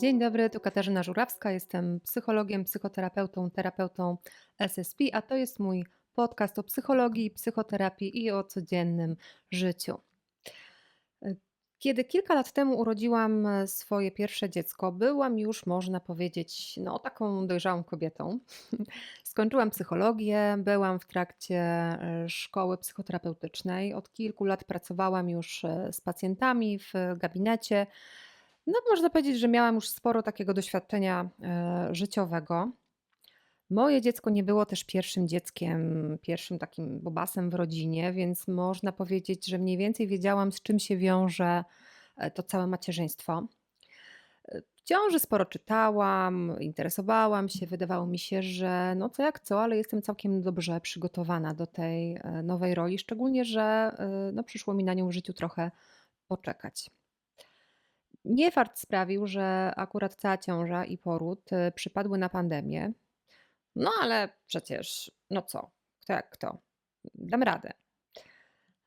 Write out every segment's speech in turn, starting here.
Dzień dobry, tu Katarzyna Żurawska. Jestem psychologiem, psychoterapeutą, terapeutą SSP, a to jest mój podcast o psychologii, psychoterapii i o codziennym życiu. Kiedy kilka lat temu urodziłam swoje pierwsze dziecko, byłam już, można powiedzieć, no, taką dojrzałą kobietą. Skończyłam psychologię, byłam w trakcie e, szkoły psychoterapeutycznej. Od kilku lat pracowałam już e, z pacjentami w gabinecie. No, można powiedzieć, że miałam już sporo takiego doświadczenia e, życiowego. Moje dziecko nie było też pierwszym dzieckiem, pierwszym takim bobasem w rodzinie, więc można powiedzieć, że mniej więcej wiedziałam, z czym się wiąże e, to całe macierzyństwo. E, w ciąży sporo czytałam, interesowałam się, wydawało mi się, że no co jak co, ale jestem całkiem dobrze przygotowana do tej nowej roli, szczególnie, że no, przyszło mi na nią w życiu trochę poczekać. Nie fart sprawił, że akurat cała ciąża i poród y, przypadły na pandemię. No ale przecież, no co, kto jak kto, dam radę.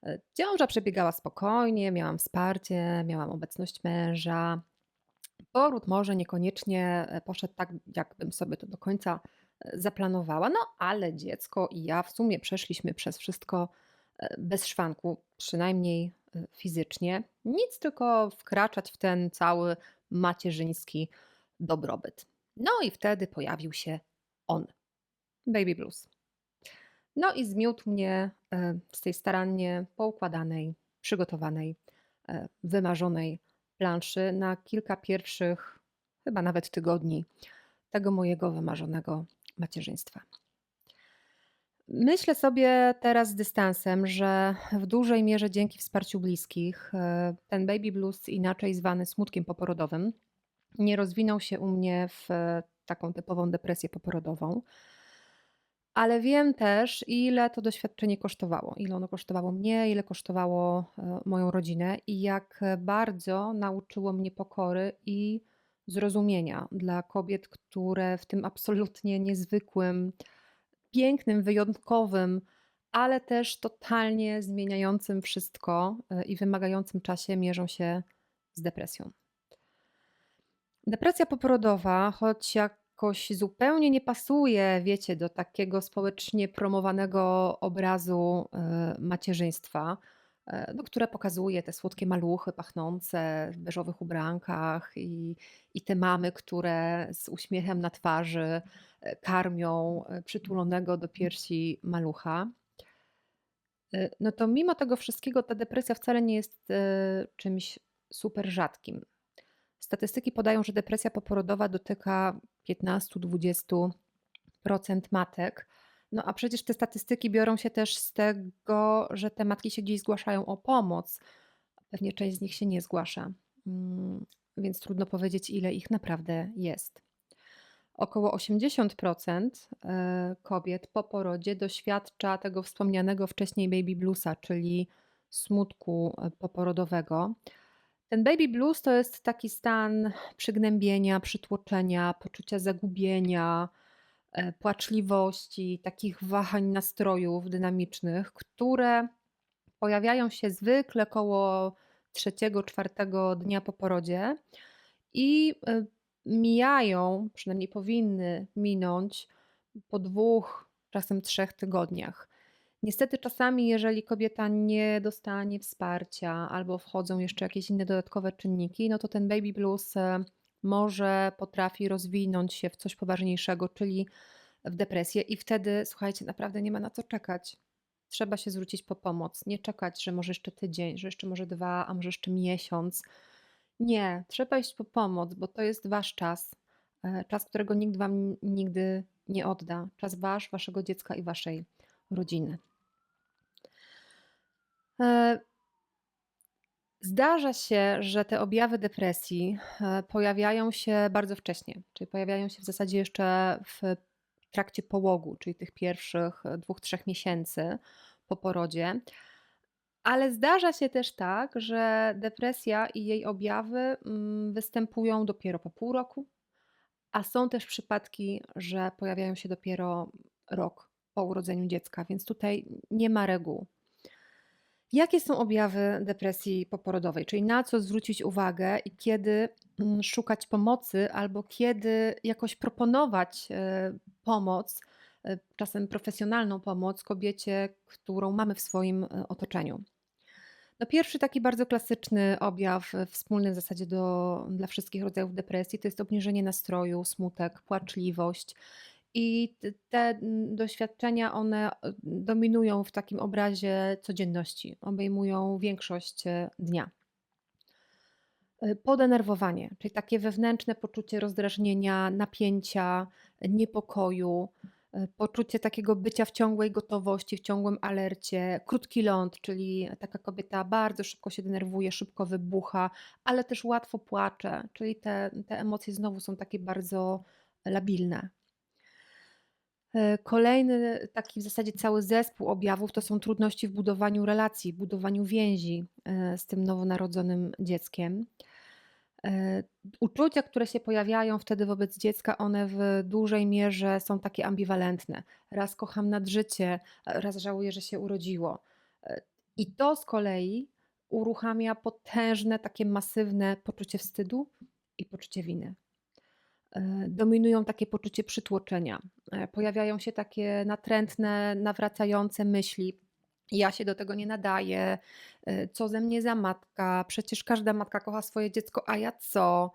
Y, ciąża przebiegała spokojnie, miałam wsparcie, miałam obecność męża. Poród może niekoniecznie e, poszedł tak, jakbym sobie to do końca e, zaplanowała, no ale dziecko i ja w sumie przeszliśmy przez wszystko e, bez szwanku, przynajmniej fizycznie, nic tylko wkraczać w ten cały macierzyński dobrobyt. No i wtedy pojawił się on, Baby Blues. No i zmiótł mnie z tej starannie poukładanej, przygotowanej, y, wymarzonej planszy na kilka pierwszych, chyba nawet tygodni tego mojego wymarzonego macierzyństwa. Myślę sobie teraz z dystansem, że w dużej mierze dzięki wsparciu bliskich e, ten baby blues, inaczej zwany smutkiem poporodowym, nie rozwinął się u mnie w e, taką typową depresję poporodową. Ale wiem też, ile to doświadczenie kosztowało. Ile ono kosztowało mnie, ile kosztowało e, moją rodzinę i jak bardzo nauczyło mnie pokory i zrozumienia dla kobiet, które w tym absolutnie niezwykłym, pięknym, wyjątkowym, ale też totalnie zmieniającym wszystko e, i wymagającym czasie mierzą się z depresją. Depresja poporodowa, choć jakoś zupełnie nie pasuje, wiecie, do takiego społecznie promowanego obrazu e, macierzyństwa, no, które pokazuje te słodkie maluchy pachnące w beżowych ubrankach i, i te mamy, które z uśmiechem na twarzy e, karmią e, przytulonego do piersi malucha. No to mimo tego wszystkiego ta depresja wcale nie jest czymś super rzadkim. Statystyki podają, że depresja poporodowa dotyka 15-20% matek, no a przecież te statystyki biorą się też z tego, że te matki się gdzieś zgłaszają o pomoc. Pewnie część z nich się nie zgłasza, mm, więc trudno powiedzieć, ile ich naprawdę jest. Około 80% e, kobiet po porodzie doświadcza tego wspomnianego wcześniej baby bluesa, czyli smutku e, poporodowego. Ten baby blues to jest taki stan przygnębienia, przytłoczenia, poczucia zagubienia, płaczliwości, takich wahań nastrojów dynamicznych, które pojawiają się zwykle koło trzeciego, czwartego dnia po porodzie i e, mijają, przynajmniej powinny minąć po dwóch, czasem trzech tygodniach. Niestety, czasami, jeżeli kobieta nie dostanie wsparcia albo wchodzą jeszcze jakieś inne dodatkowe czynniki, no to ten baby blues e, może potrafi rozwinąć się w coś poważniejszego, czyli w depresję, i wtedy, słuchajcie, naprawdę nie ma na co czekać. Trzeba się zwrócić po pomoc, nie czekać, że może jeszcze tydzień, że jeszcze może dwa, a może jeszcze miesiąc. Nie, trzeba iść po pomoc, bo to jest wasz czas. E, czas, którego nikt wam nigdy nie odda. Czas wasz, waszego dziecka i waszej rodziny. Zdarza się, że te objawy depresji e, pojawiają się bardzo wcześnie, czyli pojawiają się w zasadzie jeszcze w trakcie połogu, czyli tych pierwszych e, dwóch, trzech miesięcy po porodzie. Ale zdarza się też tak, że depresja i jej objawy mm, występują dopiero po pół roku, a są też przypadki, że pojawiają się dopiero rok po urodzeniu dziecka, więc tutaj nie ma reguł. Jakie są objawy depresji poporodowej? Czyli na co zwrócić uwagę i kiedy mm, szukać pomocy, albo kiedy jakoś proponować e, pomoc, e, czasem profesjonalną pomoc kobiecie, którą mamy w swoim e, otoczeniu. No pierwszy taki bardzo klasyczny objaw, wspólny w zasadzie do, dla wszystkich rodzajów depresji, to jest obniżenie nastroju, smutek, płaczliwość. I te doświadczenia, one e, dominują w takim obrazie codzienności, obejmują większość e, dnia. E, Podenerwowanie, czyli takie wewnętrzne poczucie rozdrażnienia, napięcia, niepokoju, poczucie takiego bycia w ciągłej gotowości, w ciągłym alercie, krótki ląd, czyli taka kobieta bardzo szybko się denerwuje, szybko wybucha, ale też łatwo płacze, czyli te, te emocje znowu są takie bardzo labilne. E, Kolejny taki w zasadzie cały zespół objawów to są trudności w budowaniu relacji, budowaniu więzi e, z tym nowonarodzonym dzieckiem. E, Uczucia, które się pojawiają wtedy wobec dziecka, one w dużej mierze są takie ambiwalentne. Raz kocham nad życie, raz żałuję, że się urodziło. I to z kolei uruchamia potężne, takie masywne poczucie wstydu i poczucie winy. E, Dominują takie poczucie przytłoczenia. E, Pojawiają się takie natrętne, nawracające myśli. Ja się do tego nie nadaję. e, Co ze mnie za matka? Przecież każda matka kocha swoje dziecko, a ja co?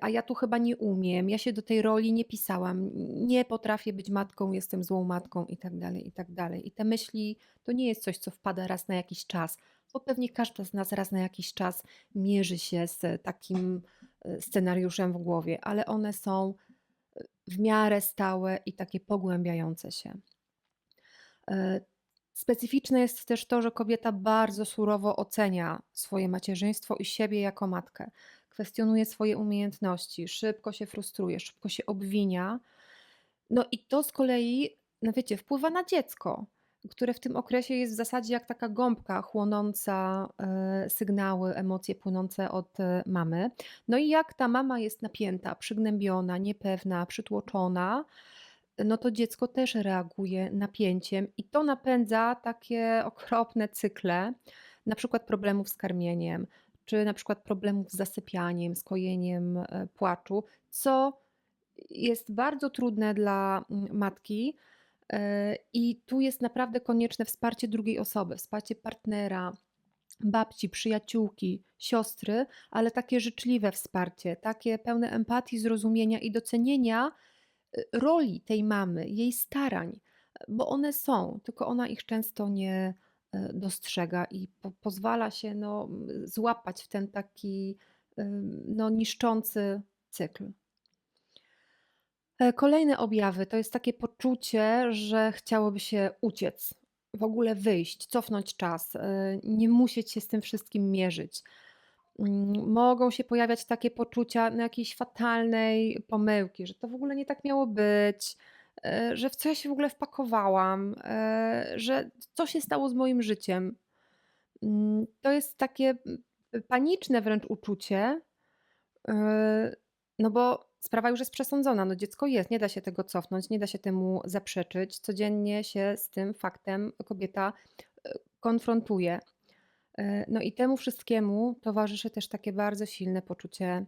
A ja tu chyba nie umiem. Ja się do tej roli nie pisałam. Nie potrafię być matką, jestem złą matką i tak dalej, i tak dalej. I te myśli to nie jest coś, co wpada raz na jakiś czas, bo pewnie każda z nas raz na jakiś czas mierzy się z takim scenariuszem w głowie, ale one są e, w miarę stałe i takie pogłębiające się. E, Specyficzne jest też to, że kobieta bardzo surowo ocenia swoje macierzyństwo i siebie jako matkę. Kwestionuje swoje umiejętności, szybko się frustruje, szybko się obwinia. No i to z kolei, no wiecie, wpływa na dziecko, które w tym okresie jest w zasadzie jak taka gąbka chłonąca e, sygnały, emocje płynące od e, mamy. No i jak ta mama jest napięta, przygnębiona, niepewna, przytłoczona, no to dziecko też reaguje napięciem i to napędza takie okropne cykle, na przykład problemów z karmieniem, czy na przykład problemów z zasypianiem, z kojeniem e, płaczu, co jest bardzo trudne dla mm, matki. E, I tu jest naprawdę konieczne wsparcie drugiej osoby, wsparcie partnera, babci, przyjaciółki, siostry, ale takie życzliwe wsparcie, takie pełne empatii, zrozumienia i docenienia y, roli tej mamy, jej starań, bo one są, tylko ona ich często nie y, dostrzega i po, pozwala się no, złapać w ten taki no, niszczący cykl. E, Kolejne objawy to jest takie poczucie, że chciałoby się uciec, w ogóle wyjść, cofnąć czas, e, nie musieć się z tym wszystkim mierzyć. Mm, Mogą się pojawiać takie poczucia no, jakiejś fatalnej pomyłki, że to w ogóle nie tak miało być, e, że w co ja się w ogóle wpakowałam, że co się stało z moim życiem. Mm, To jest takie mm, paniczne wręcz uczucie, no bo sprawa już jest przesądzona, no dziecko jest, nie da się tego cofnąć, nie da się temu zaprzeczyć. Codziennie się z tym faktem kobieta yy, konfrontuje. Yy, No i temu wszystkiemu towarzyszy też takie bardzo silne poczucie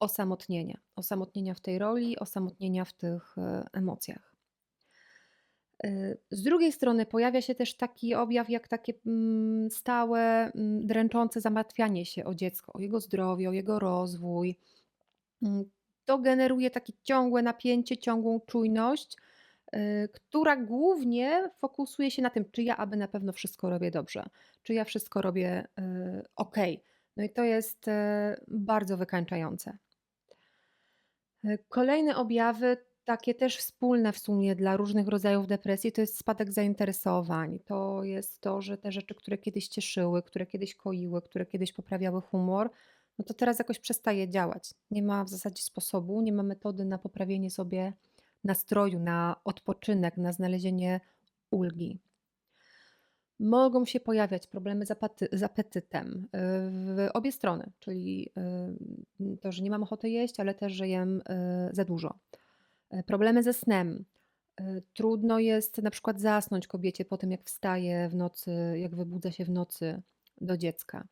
osamotnienia. Osamotnienia w tej roli, osamotnienia w tych yy, emocjach. Z drugiej strony pojawia się też taki objaw, jak takie mm, stałe, mm, dręczące zamartwianie się o dziecko, o jego zdrowie, o jego rozwój. To generuje takie ciągłe napięcie, ciągłą czujność, y, która głównie fokusuje się na tym, czy ja aby na pewno wszystko robię dobrze, czy ja wszystko robię ok. No i to jest y, bardzo wykańczające. Y, Kolejne objawy, takie też wspólne w sumie dla różnych rodzajów depresji, to jest spadek zainteresowań. To jest to, że te rzeczy, które kiedyś cieszyły, które kiedyś koiły, które kiedyś poprawiały humor, no to teraz jakoś przestaje działać. Nie ma w zasadzie sposobu, nie ma metody na poprawienie sobie nastroju, na odpoczynek, na znalezienie ulgi. Mogą się pojawiać problemy z, z apetytem y, w obie strony, czyli y, to, że nie mam ochoty jeść, ale też, że jem y, za dużo. Problemy ze snem, Trudno jest na przykład zasnąć kobiecie po tym, jak wstaje w nocy, jak wybudza się w nocy do dziecka.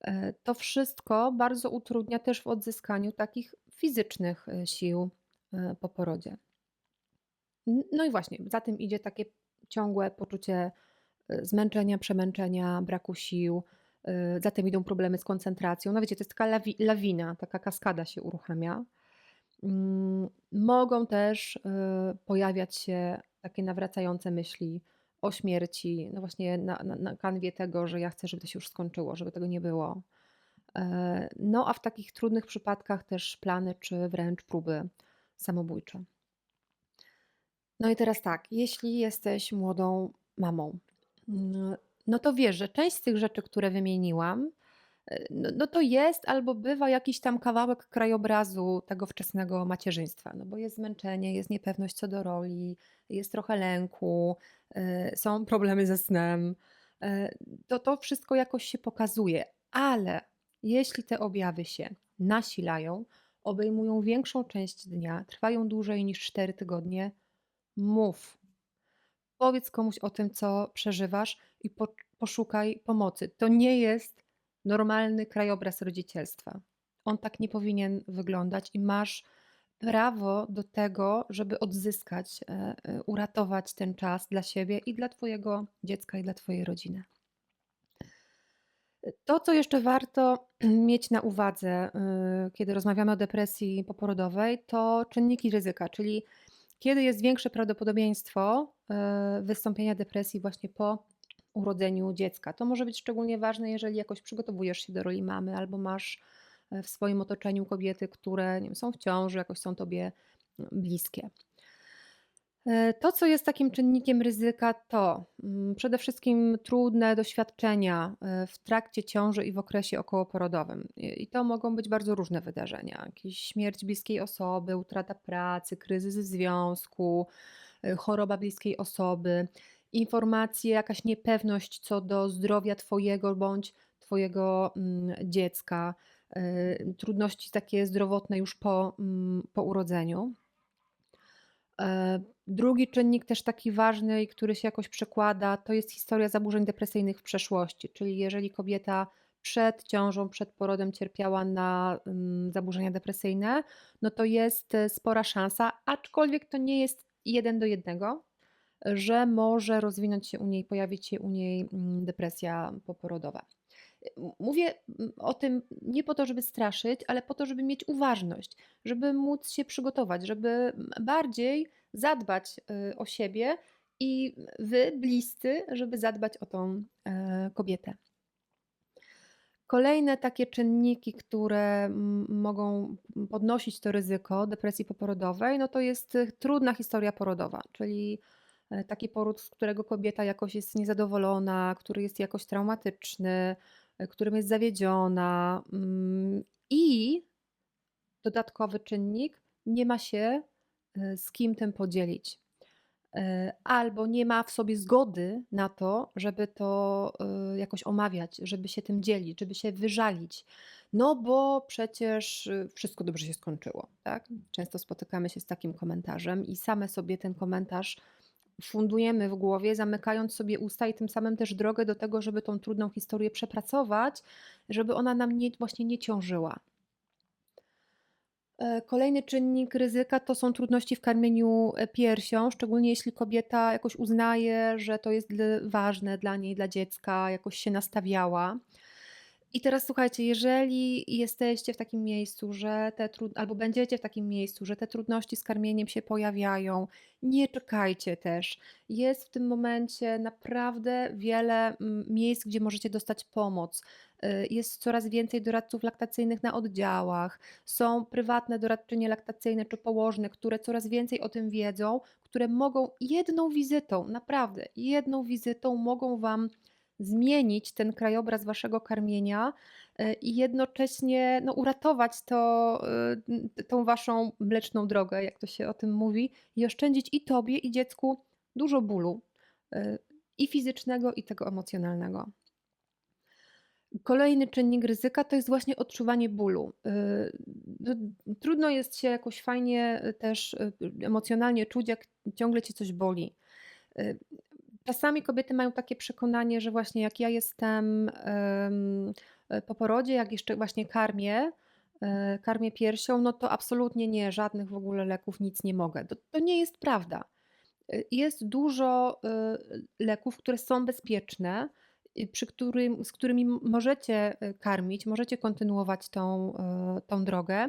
E, To wszystko bardzo utrudnia też w odzyskaniu takich fizycznych e, sił e, po porodzie. No i właśnie, za tym idzie takie ciągłe poczucie zmęczenia, przemęczenia, braku sił. Za tym idą problemy z koncentracją. No wiecie, to jest taka lawi- lawina, taka kaskada się uruchamia. Mm, Mogą też pojawiać się takie nawracające myśli o śmierci, no właśnie na, na, na kanwie tego, że ja chcę, żeby to się już skończyło, żeby tego nie było. E, No a w takich trudnych przypadkach też plany czy wręcz próby samobójcze. No i teraz tak, jeśli jesteś młodą mamą, no to wiesz, że część z tych rzeczy, które wymieniłam, no, no to jest albo bywa jakiś tam kawałek krajobrazu tego wczesnego macierzyństwa, no bo jest zmęczenie, jest niepewność co do roli, jest trochę lęku, e, są problemy ze snem. e, To to wszystko jakoś się pokazuje, ale jeśli te objawy się nasilają, obejmują większą część dnia, trwają dłużej niż 4 tygodnie, mów. Powiedz komuś o tym, co przeżywasz i po, poszukaj pomocy. To nie jest normalny krajobraz rodzicielstwa. On tak nie powinien wyglądać i masz prawo do tego, żeby odzyskać, e, e, uratować ten czas dla siebie i dla Twojego dziecka i dla Twojej rodziny. To, co jeszcze warto mieć na uwadze, y, kiedy rozmawiamy o depresji poporodowej, to czynniki ryzyka, czyli kiedy jest większe prawdopodobieństwo wystąpienia depresji właśnie po urodzeniu dziecka. To może być szczególnie ważne, jeżeli jakoś przygotowujesz się do roli mamy albo masz e, w swoim otoczeniu kobiety, które wiem, są w ciąży, jakoś są tobie mm, bliskie. E, To, co jest takim czynnikiem ryzyka, to mm, przede wszystkim trudne doświadczenia e, w trakcie ciąży i w okresie okołoporodowym. I to mogą być bardzo różne wydarzenia. Jakieś śmierć bliskiej osoby, utrata pracy, kryzys w związku, choroba bliskiej osoby, informacje, jakaś niepewność co do zdrowia Twojego bądź Twojego mm, dziecka, e, trudności takie zdrowotne już po, mm, po urodzeniu. E, Drugi czynnik też taki ważny i który się jakoś przekłada, to jest historia zaburzeń depresyjnych w przeszłości, czyli jeżeli kobieta przed ciążą, przed porodem cierpiała na mm, zaburzenia depresyjne, no to jest e, spora szansa, aczkolwiek to nie jest jeden do jednego, że może rozwinąć się u niej, pojawić się u niej mm, depresja poporodowa. Mówię mm, o tym nie po to, żeby straszyć, ale po to, żeby mieć uważność, żeby móc się przygotować, żeby mm, bardziej zadbać y, o siebie i wy, bliscy, żeby zadbać o tą e, kobietę. Kolejne takie czynniki, które mogą podnosić to ryzyko depresji poporodowej, no to jest y, trudna historia porodowa, czyli taki poród, z którego kobieta jakoś jest niezadowolona, który jest jakoś traumatyczny, e, którym jest zawiedziona. mm, I dodatkowy czynnik, nie ma się e, z kim tym podzielić. E, Albo nie ma w sobie zgody na to, żeby to e, jakoś omawiać, żeby się tym dzielić, żeby się wyżalić. No bo przecież e, wszystko dobrze się skończyło, tak? Często spotykamy się z takim komentarzem i same sobie ten komentarz fundujemy w głowie, zamykając sobie usta i tym samym też drogę do tego, żeby tą trudną historię przepracować, żeby ona nam nie, właśnie nie ciążyła. E, Kolejny czynnik ryzyka to są trudności w karmieniu e, piersią, szczególnie jeśli kobieta jakoś uznaje, że to jest ważne dla niej, dla dziecka, jakoś się nastawiała. I teraz słuchajcie, jeżeli jesteście w takim miejscu, że te trud... albo będziecie w takim miejscu, że te trudności z karmieniem się pojawiają, nie czekajcie też. Jest w tym momencie naprawdę wiele mm, miejsc, gdzie możecie dostać pomoc. Y, Jest coraz więcej doradców laktacyjnych na oddziałach, są prywatne doradczynie laktacyjne czy położne, które coraz więcej o tym wiedzą, które mogą jedną wizytą, naprawdę jedną wizytą mogą Wam zmienić ten krajobraz waszego karmienia y, i jednocześnie no, uratować to, y, tą waszą mleczną drogę, jak to się o tym mówi, i oszczędzić i tobie, i dziecku dużo bólu, y, i fizycznego, i tego emocjonalnego. Kolejny czynnik ryzyka to jest właśnie odczuwanie bólu. D trudno jest się jakoś fajnie, też, emocjonalnie czuć, jak ciągle cię coś boli. Czasami kobiety mają takie przekonanie, że właśnie jak ja jestem, em, e, po porodzie, jak jeszcze właśnie karmię, e, karmię piersią, no to absolutnie nie, żadnych w ogóle leków, nic nie mogę. To to nie jest prawda. Y, jest dużo, leków, które są bezpieczne, przy którym z którymi możecie, karmić, możecie kontynuować tą, tą drogę.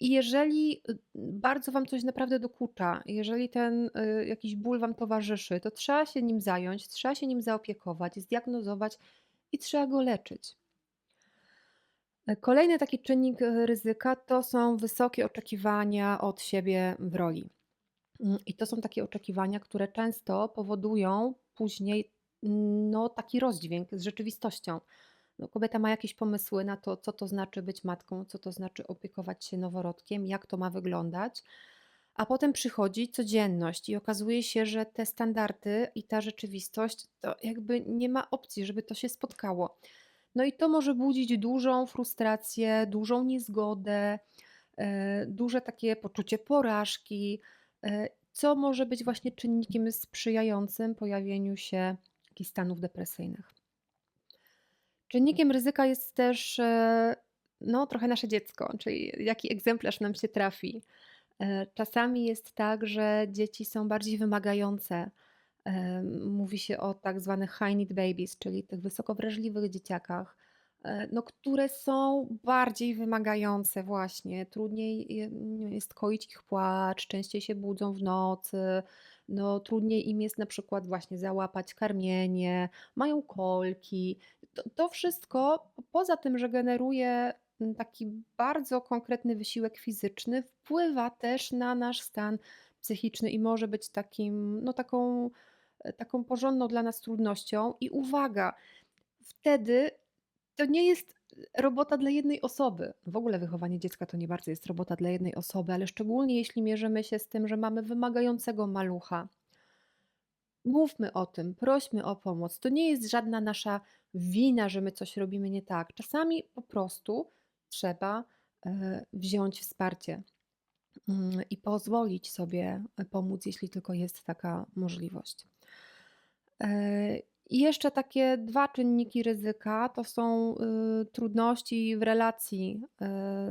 I jeżeli, y, bardzo wam coś naprawdę dokucza, jeżeli ten, y, jakiś ból wam towarzyszy, to trzeba się nim zająć, trzeba się nim zaopiekować, zdiagnozować i trzeba go leczyć. E, kolejny taki czynnik, y, ryzyka to są wysokie oczekiwania od siebie w roli. Mm, i to są takie oczekiwania, które często powodują później, no, taki rozdźwięk z rzeczywistością. No, kobieta ma jakieś pomysły na to, co to znaczy być matką, co to znaczy opiekować się noworodkiem, jak to ma wyglądać, a potem przychodzi codzienność i okazuje się, że te standardy i ta rzeczywistość to jakby nie ma opcji, żeby to się spotkało. No i to może budzić dużą frustrację, dużą niezgodę, e, duże takie poczucie porażki, e, co może być właśnie czynnikiem sprzyjającym pojawieniu się jakichś stanów depresyjnych. Czynnikiem ryzyka jest też, e, no, trochę nasze dziecko, czyli jaki egzemplarz nam się trafi. E, czasami jest tak, że dzieci są bardziej wymagające. E, mówi się o tak zwanych high need babies, czyli tych wysoko wrażliwych dzieciakach, no, które są bardziej wymagające właśnie. Trudniej je jest koić ich płacz, częściej się budzą w nocy, no, trudniej im jest na przykład właśnie załapać karmienie, mają kolki. To to wszystko poza tym, że generuje, mm, taki bardzo konkretny wysiłek fizyczny, wpływa też na nasz stan psychiczny i może być takim, no, taką e, taką porządną dla nas trudnością. I uwaga, wtedy to nie jest robota dla jednej osoby. W ogóle wychowanie dziecka to nie bardzo jest robota dla jednej osoby, ale szczególnie jeśli mierzymy się z tym, że mamy wymagającego malucha. Mówmy o tym, prośmy o pomoc. To nie jest żadna nasza wina, że my coś robimy nie tak. Czasami po prostu trzeba e, wziąć wsparcie mm, i pozwolić sobie e, pomóc, jeśli tylko jest taka możliwość. E, I jeszcze takie dwa czynniki ryzyka to są trudności w relacji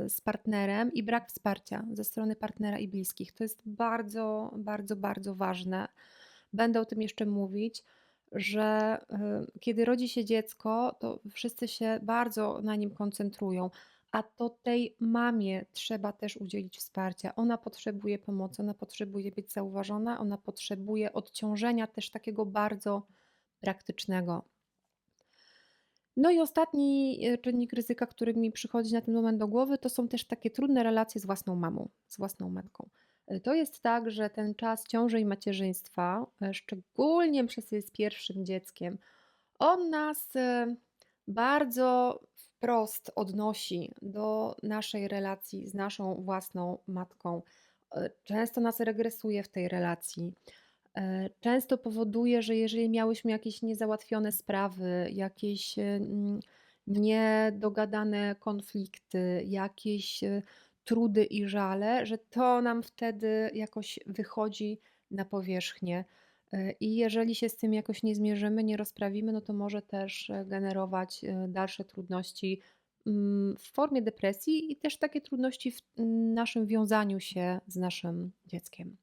z partnerem i brak wsparcia ze strony partnera i bliskich. To jest bardzo, bardzo, bardzo ważne. Będę o tym jeszcze mówić, że y, kiedy rodzi się dziecko, to wszyscy się bardzo na nim koncentrują, a to tej mamie trzeba też udzielić wsparcia. Ona potrzebuje pomocy, ona potrzebuje być zauważona, ona potrzebuje odciążenia też takiego bardzo praktycznego. No i ostatni e, czynnik ryzyka, który mi przychodzi na ten moment do głowy, to są też takie trudne relacje z własną mamą, z własną matką. To jest tak, że ten czas ciąży i macierzyństwa, e, szczególnie przez jest pierwszym dzieckiem, on nas e, bardzo wprost odnosi do naszej relacji z naszą własną matką. E, Często nas regresuje w tej relacji. Często powoduje, że jeżeli miałyśmy jakieś niezałatwione sprawy, jakieś mm, niedogadane konflikty, jakieś trudy i żale, że to nam wtedy jakoś wychodzi na powierzchnię. E, I jeżeli się z tym jakoś nie zmierzymy, nie rozprawimy, no to może też e, generować e, dalsze trudności mm, w formie depresji i też takie trudności w mm, naszym wiązaniu się z naszym dzieckiem.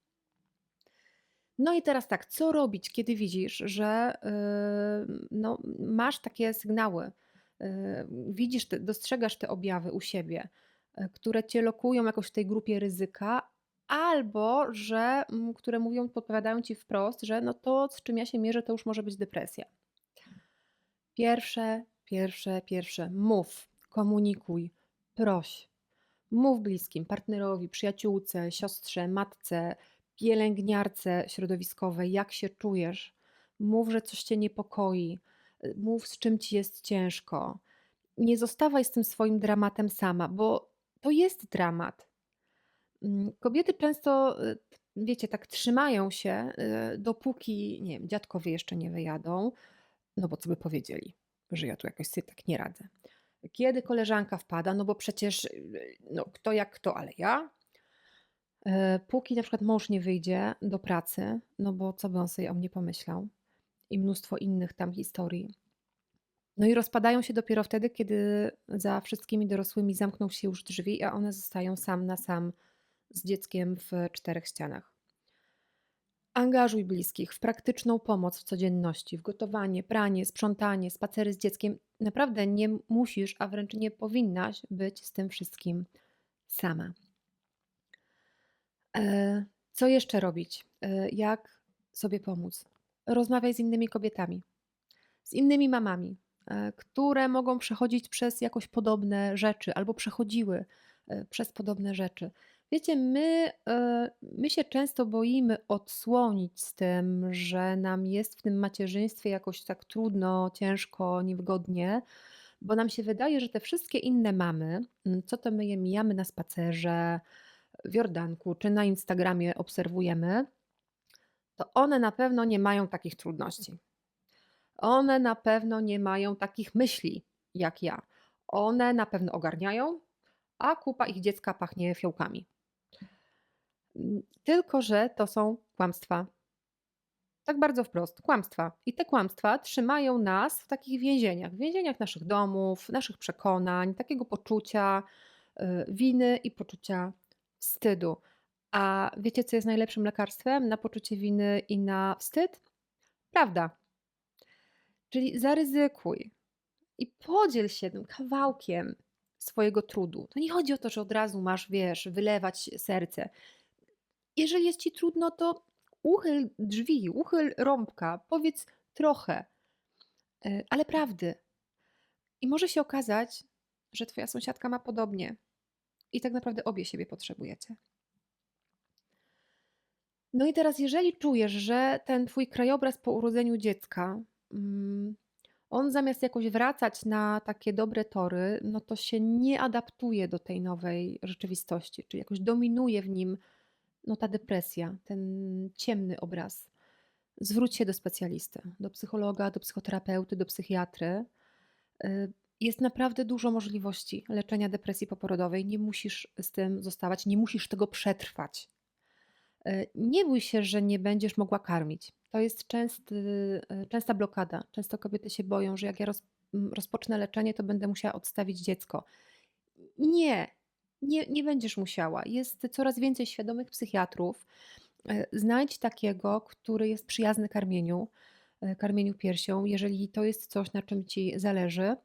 No i teraz tak, co robić, kiedy widzisz, że no, masz takie sygnały, widzisz, dostrzegasz te objawy u siebie, które cię lokują jakoś w tej grupie ryzyka, albo że, które mówią, podpowiadają ci wprost, że no to, z czym ja się mierzę, to już może być depresja. Pierwsze, pierwsze, pierwsze, mów, komunikuj, proś. Mów bliskim, partnerowi, przyjaciółce, siostrze, matce, pielęgniarce środowiskowej, jak się czujesz. Mów, że coś cię niepokoi. Mów, z czym ci jest ciężko. Nie zostawaj z tym swoim dramatem sama, bo to jest dramat. Mm, Kobiety często, y, wiecie, tak trzymają się, y, dopóki, nie wiem, dziadkowie jeszcze nie wyjadą, no bo co by powiedzieli, że ja tu jakoś sobie tak nie radzę. Kiedy koleżanka wpada, no bo przecież, y, no kto jak kto, ale ja? Póki na przykład mąż nie wyjdzie do pracy, no bo co by on sobie o mnie pomyślał? I mnóstwo innych tam historii. No i rozpadają się dopiero wtedy, kiedy za wszystkimi dorosłymi zamkną się już drzwi, a one zostają sam na sam z dzieckiem w czterech ścianach. Angażuj bliskich w praktyczną pomoc w codzienności, w gotowanie, pranie, sprzątanie, spacery z dzieckiem. Naprawdę nie musisz, a wręcz nie powinnaś być z tym wszystkim sama. E, Co jeszcze robić? E, Jak sobie pomóc? Rozmawiaj z innymi kobietami, z innymi mamami, które mogą przechodzić przez jakoś podobne rzeczy albo przechodziły e, przez podobne rzeczy. Wiecie, my, e, my się często boimy odsłonić z tym, że nam jest w tym macierzyństwie jakoś tak trudno, ciężko, niewygodnie, bo nam się wydaje, że te wszystkie inne mamy, mm, co to my je mijamy na spacerze, w Jordanku czy na Instagramie obserwujemy, to one na pewno nie mają takich trudności. One na pewno nie mają takich myśli jak ja. One na pewno ogarniają, a kupa ich dziecka pachnie fiołkami. Mm, Tylko, że to są kłamstwa. Tak bardzo wprost, kłamstwa. I te kłamstwa trzymają nas w takich więzieniach, w więzieniach naszych domów, naszych przekonań, takiego poczucia y, winy i poczucia wstydu. A wiecie, co jest najlepszym lekarstwem na poczucie winy i na wstyd? Prawda. Czyli zaryzykuj i podziel się tym kawałkiem swojego trudu. To nie chodzi o to, że od razu masz, wiesz, wylewać serce. Jeżeli jest ci trudno, to uchyl drzwi, uchyl rąbka, powiedz trochę, e, ale prawdy. I może się okazać, że twoja sąsiadka ma podobnie. I tak naprawdę obie siebie potrzebujecie. No i teraz, jeżeli czujesz, że ten twój krajobraz po urodzeniu dziecka, on zamiast jakoś wracać na takie dobre tory, no to się nie adaptuje do tej nowej rzeczywistości, czyli jakoś dominuje w nim no ta depresja, ten ciemny obraz. Zwróć się do specjalisty, do psychologa, do psychoterapeuty, do psychiatry. Y, Jest naprawdę dużo możliwości leczenia depresji poporodowej. Nie musisz z tym zostawać, nie musisz tego przetrwać. E, Nie bój się, że nie będziesz mogła karmić. To jest częsty, e, częsta blokada. Często kobiety się boją, że jak ja roz, rozpocznę leczenie, to będę musiała odstawić dziecko. Nie, nie, nie będziesz musiała. Jest coraz więcej świadomych psychiatrów. E, Znajdź takiego, który jest przyjazny karmieniu, karmieniu piersią, jeżeli to jest coś, na czym ci zależy.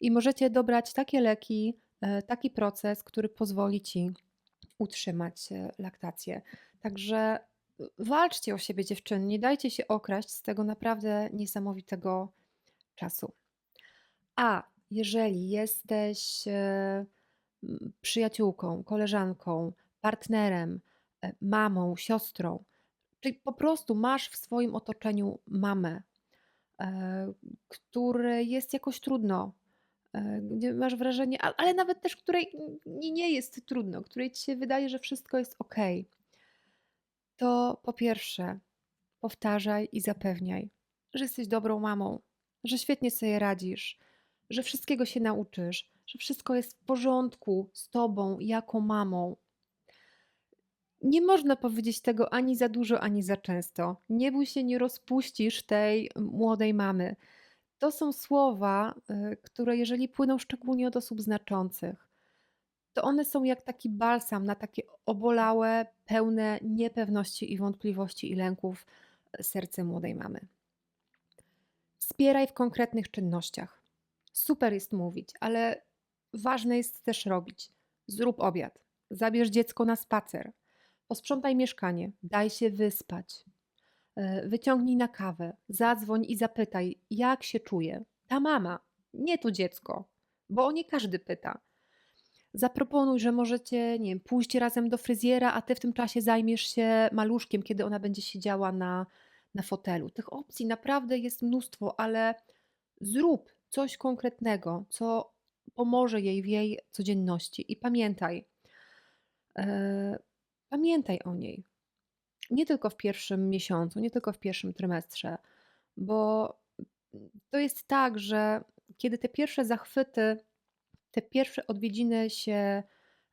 I możecie dobrać takie leki, taki proces, który pozwoli ci utrzymać laktację. Także y, walczcie o siebie, dziewczyny. Nie dajcie się okraść z tego naprawdę niesamowitego czasu. A jeżeli jesteś e, przyjaciółką, koleżanką, partnerem, e, mamą, siostrą, czyli po prostu masz w swoim otoczeniu mamę, e, której jest jakoś trudno, e, gdzie masz wrażenie, ale nawet też której nie jest trudno, której ci się wydaje, że wszystko jest ok, to po pierwsze powtarzaj i zapewniaj, że jesteś dobrą mamą, że świetnie sobie radzisz, że wszystkiego się nauczysz, że wszystko jest w porządku z tobą jako mamą. Nie można powiedzieć tego ani za dużo, ani za często. Nie bój się, nie rozpuścisz tej młodej mamy. To są słowa, y, które jeżeli płyną szczególnie od osób znaczących, to one są jak taki balsam na takie obolałe, pełne niepewności i wątpliwości i lęków e, serce młodej mamy. Wspieraj w konkretnych czynnościach. Super jest mówić, ale ważne jest też robić. Zrób obiad, zabierz dziecko na spacer, posprzątaj mieszkanie, daj się wyspać, e, wyciągnij na kawę, zadzwoń i zapytaj, jak się czuje. Ta mama, nie to dziecko, bo o nie każdy pyta. Zaproponuj, że możecie, nie wiem, pójść razem do fryzjera, a ty w tym czasie zajmiesz się maluszkiem, kiedy ona będzie siedziała na, na fotelu. Tych opcji naprawdę jest mnóstwo, ale zrób coś konkretnego, co pomoże jej w jej codzienności. I pamiętaj, e, pamiętaj o niej. Nie tylko w pierwszym miesiącu, nie tylko w pierwszym trymestrze, bo to jest tak, że kiedy te pierwsze zachwyty te pierwsze odwiedziny się,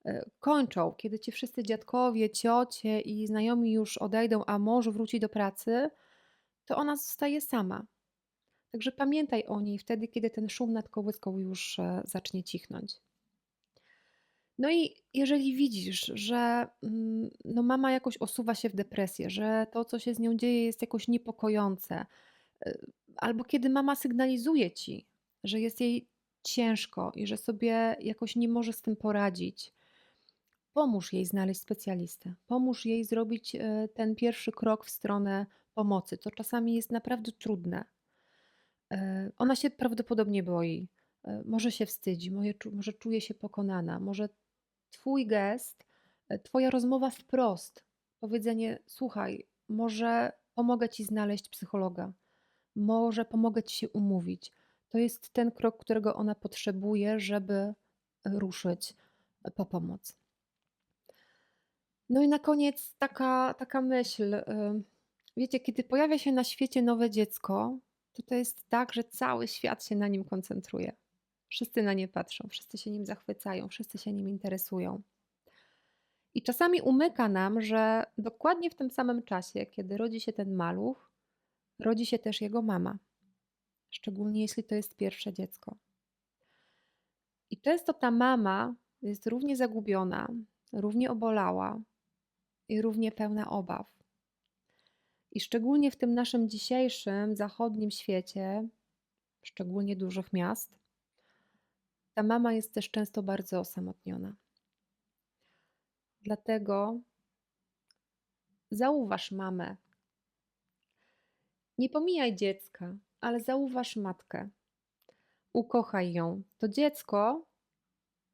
e, kończą, kiedy ci wszyscy dziadkowie, ciocie i znajomi już odejdą, a mąż wróci do pracy, to ona zostaje sama. Także pamiętaj o niej wtedy, kiedy ten szum nad kołyską już, e, zacznie cichnąć. No i jeżeli widzisz, że, mm, no mama jakoś osuwa się w depresję, że to, co się z nią dzieje, jest jakoś niepokojące, y, albo kiedy mama sygnalizuje ci, że jest jej ciężko i że sobie jakoś nie może z tym poradzić, pomóż jej znaleźć specjalistę. Pomóż jej zrobić, e, ten pierwszy krok w stronę pomocy. To czasami jest naprawdę trudne. E, ona się prawdopodobnie boi, e, może się wstydzi, może czuje się pokonana, może twój gest, twoja rozmowa wprost, powiedzenie: "Słuchaj, może pomogę ci znaleźć psychologa, może pomogę ci się umówić". To jest ten krok, którego ona potrzebuje, żeby ruszyć, e, po pomoc. No i na koniec taka taka myśl, y, wiecie, kiedy pojawia się na świecie nowe dziecko, to to jest tak, że cały świat się na nim koncentruje. Wszyscy na nie patrzą, wszyscy się nim zachwycają, wszyscy się nim interesują. I czasami umyka nam, że dokładnie w tym samym czasie, kiedy rodzi się ten maluch, rodzi się też jego mama. Szczególnie jeśli to jest pierwsze dziecko. I często ta mama jest równie zagubiona, równie obolała i równie pełna obaw. I szczególnie w tym naszym dzisiejszym zachodnim świecie, szczególnie dużych miast, ta mama jest też często bardzo osamotniona. Dlatego zauważ mamę. Nie pomijaj dziecka, ale zauważ matkę. Ukochaj ją. To dziecko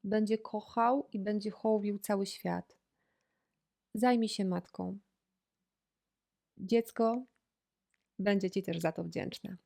będzie kochał i będzie hołbił cały świat. Zajmij się matką. Dziecko będzie ci też za to wdzięczne.